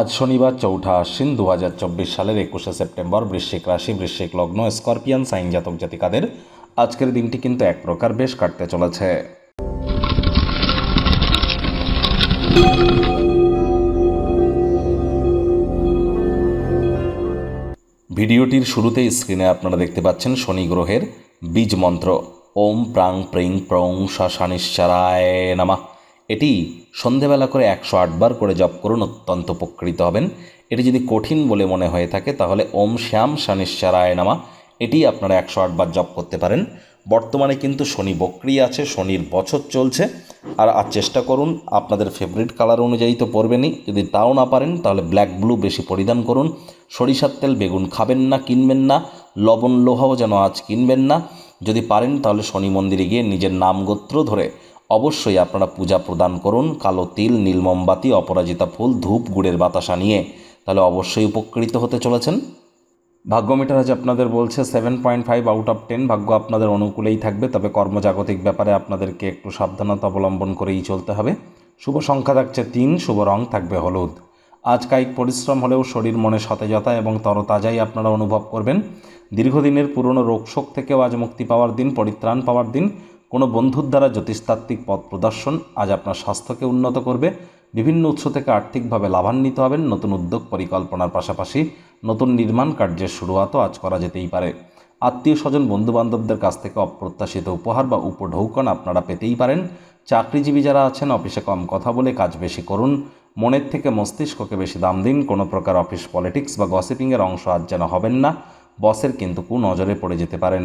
আজ শনিবার চৌঠা আশ্বিন দু হাজার চব্বিশ সালের একুশে সেপ্টেম্বর বৃশ্চিক রাশি, বৃশ্চিক লগ্ন, স্করপিয়ান সাইন জাতক জাতিকাদের আজকের দিনটি কিন্তু এক প্রকার বেশ কাটতে চলেছে। ভিডিওটির শুরুতেই স্ক্রিনে আপনারা দেখতে পাচ্ছেন শনি গ্রহের বীজ মন্ত্র। ওম প্রাং প্রিং প্রং শানিশ্চারায় নামা। এটি সন্ধেবেলা করে একশো আটবার করে জপ করুন, অত্যন্ত উপকৃত হবেন। এটি যদি কঠিন বলে মনে হয়ে থাকে, তাহলে ওম শ্যাম শানিশ্চারায় নামা, এটি আপনারা একশো আটবার জপ করতে পারেন। বর্তমানে কিন্তু শনি বক্রি আছে, শনির বছর চলছে। আর আর চেষ্টা করুন, আপনাদের ফেভারিট কালার অনুযায়ী তো পরবেনই। যদি তাও না পারেন, তাহলে ব্ল্যাক ব্লু বেশি পরিধান করুন। সরিষার তেল বেগুন খাবেন না, কিনবেন না। লবণ লোহাও যেন আজ কিনবেন না। যদি পারেন, তাহলে শনি মন্দিরে গিয়ে নিজের নাম গোত্র ধরে অবশ্যই আপনারা পূজা প্রদান করুন। কালো তিল, নীল মোমবাতি, অপরাজিতা ফুল, ধূপ, গুড়ের বাতাসা নিয়ে তাহলে অবশ্যই উপকৃত হতে চলেছেন। ভাগ্য মিটার আজ আপনাদের বলছে seven point five out of ten ভাগ্য আপনাদের অনুকূলেই থাকবে, তবে কর্মজাগতিক ব্যাপারে আপনাদেরকে একটু সাবধানতা অবলম্বন করেই চলতে হবে। শুভ সংখ্যা থাকছে তিন, শুভ রং থাকবে হলুদ। আজ কায়িক পরিশ্রম হলেও শরীর মনে সতেজতা এবং তরতাজাই আপনারা অনুভব করবেন। দীর্ঘদিনের পুরনো রোগশোক থেকেও আজ মুক্তি পাওয়ার দিন, পরিত্রাণ পাওয়ার দিন। কোনো বন্ধুর দ্বারা জ্যোতিষতাত্ত্বিক পথ প্রদর্শন আজ আপনার স্বাস্থ্যকে উন্নত করবে। বিভিন্ন উৎস থেকে আর্থিকভাবে লাভান্বিত হবেন নতুন উদ্যোগ পরিকল্পনার পাশাপাশি নতুন নির্মাণ কার্যের শুরুয়াতও আজ করা যেতেই পারে। আত্মীয় স্বজন, বন্ধুবান্ধবদের কাছ থেকে অপ্রত্যাশিত উপহার বা উপঢৌকন আপনারা পেতেই পারেন। চাকরিজীবী যারা আছেন, অফিসে কম কথা বলে কাজ বেশি করুন। মনের থেকে মস্তিষ্ককে বেশি দাম দিন। কোনো প্রকার অফিস পলিটিক্স বা গসিপিংয়ের অংশ আজ যেন হবেন না। বসের কিন্তু কু নজরে পড়ে যেতে পারেন।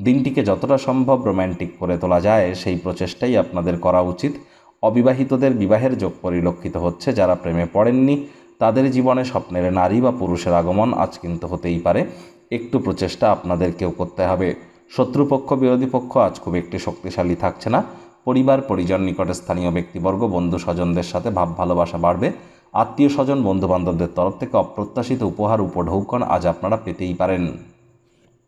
দিনটিকে যতটা সম্ভব রোম্যান্টিক করে তোলা যায়, সেই প্রচেষ্টাই আপনাদের করা উচিত। অবিবাহিতদের বিবাহের যোগ পরিলক্ষিত হচ্ছে যারা প্রেমে পড়েননি, তাদের জীবনে স্বপ্নের নারী বা পুরুষের আগমন আজ কিন্তু হতেই পারে। একটু প্রচেষ্টা আপনাদেরকেও করতে হবে। শত্রুপক্ষ, বিরোধী পক্ষ আজ খুব একটি শক্তিশালী থাকছে না। পরিবার, পরিজন, নিকটে স্থানীয় ব্যক্তিবর্গ, বন্ধু স্বজনদের সাথে ভাব ভালোবাসা বাড়বে। আত্মীয় স্বজন, বন্ধুবান্ধবদের তরফ থেকে অপ্রত্যাশিত উপহার, উপঢৌকন আজ আপনারা পেতেই পারেন।